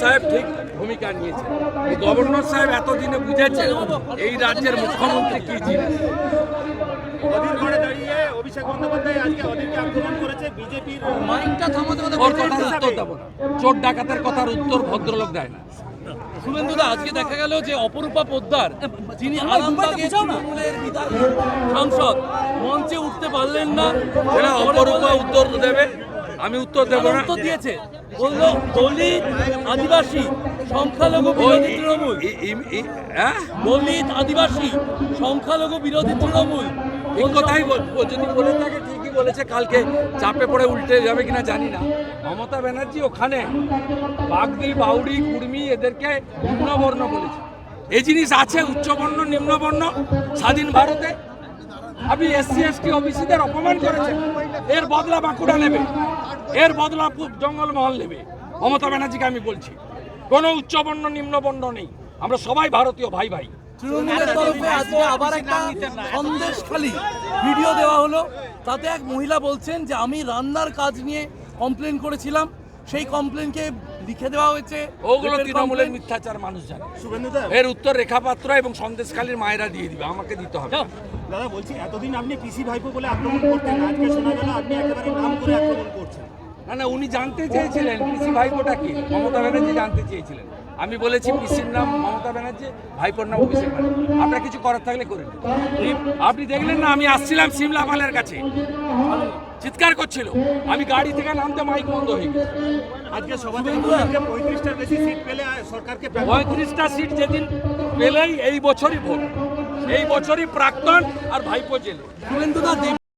সাহেব ঠিক ভূমিকা নিয়েছেন গভর্নর সাহেব এতদিনে বুঝেছেন এই রাজ্যের মুখ্যমন্ত্রী কি জিনিস। অধীর ঘরে দাঁড়িয়ে অভিষেক বন্দ্যোপাধ্যায় আজকে অধীরকে আক্রমণ করেছে বিজেপির মাইকটা থামাতে ওর কথার উত্তর দেবো না। চোর ডাকাতের কথার উত্তর ভদ্রলোক দেয় না। শুভেন্দুদা আজকে দেখা গেল যে অপরূপা পোদ্দার যিনি আরামবাগের তৃণমূলের সাংসদ মঞ্চে উঠতে পারলেন না। সেটা অপরূপা উত্তর দেবে। আমি উত্তর দেবো না। উত্তর দিয়েছে। বলল দলিত আদিবাসী সংখ্যালঘু বিরোধী তৃণমূল। হ্যাঁ? দলিত আদিবাসী সংখ্যালঘু বিরোধী তৃণমূল। ঠিক কথাই বল ও যদি বলে থাকে ঠিকই বলেছে কালকে চাপে পড়ে উল্টে যাবে কিনা জানি না। মমতা ব্যানার্জি ওখানে বাগদি বাউরি কুর্মি এদেরকে নিম্নবর্ণ বলেছে। এই জিনিস আছে উচ্চবর্ণ নিম্নবর্ণ স্বাধীন ভারতে। আপনি এসসি এসটি ওবিসিদের অপমান করেছেন এর বদলা বাঁকুড়া নেবে এর বদলা জঙ্গলমহল নেবে মমতা ব্যানার্জিকে আমি বলছি কোনো উচ্চবর্ণ নিম্নবর্ণ নেই। আমরা সবাই ভারতীয় ভাই ভাই। তৃণমূলের তরফে আজকে আবার একটা সন্দেশখালি ভিডিও দেওয়া হলো। তাতে এক মহিলা বলছেন যে আমি রান্নার কাজ নিয়ে কমপ্লেন করেছিলাম। সেই কমপ্লেনকে লিখে দেওয়া হয়েছে। ওগুলো তৃণমূলের মিথ্যাচার মানুষ জানে। এর উত্তর রেখাপাত্র এবং সন্দেশখালীর মায়েরা দিয়ে দিবে। আমাকে দিতে হবে। দাদা বলছি এতদিন আপনি পিসি ভাইপো বলে আক্রমণ করতেন আজকে শোনা গেল আপনি একেবারে নাম করে আক্রমণ করছেন। না না উনি জানতে চেয়েছিলেন পিসি ভাইপোটা কি মমতা ব্যানার্জি জানতে চেয়েছিলেন। আমি বলেছি পিসির নাম মমতা ব্যানার্জি ভাইপোর নাম অভিষেক ব্যানার্জি। আপনার কিছু করার থাকলে করে। আপনি দেখলেন না আমি আসছিলাম সিমলা পালের কাছে। চিৎকার করছিল। আমি গাড়ি থেকে নামতে মাইক বন্ধ হয়ে গেছে। আজকে বেশি সিট পেলে সরকারকে পঁয়ত্রিশটা সিট যেদিন পেলেই এই বছরই ভোট। এই বছরই প্রাক্তন আর ভাইপো জেলে।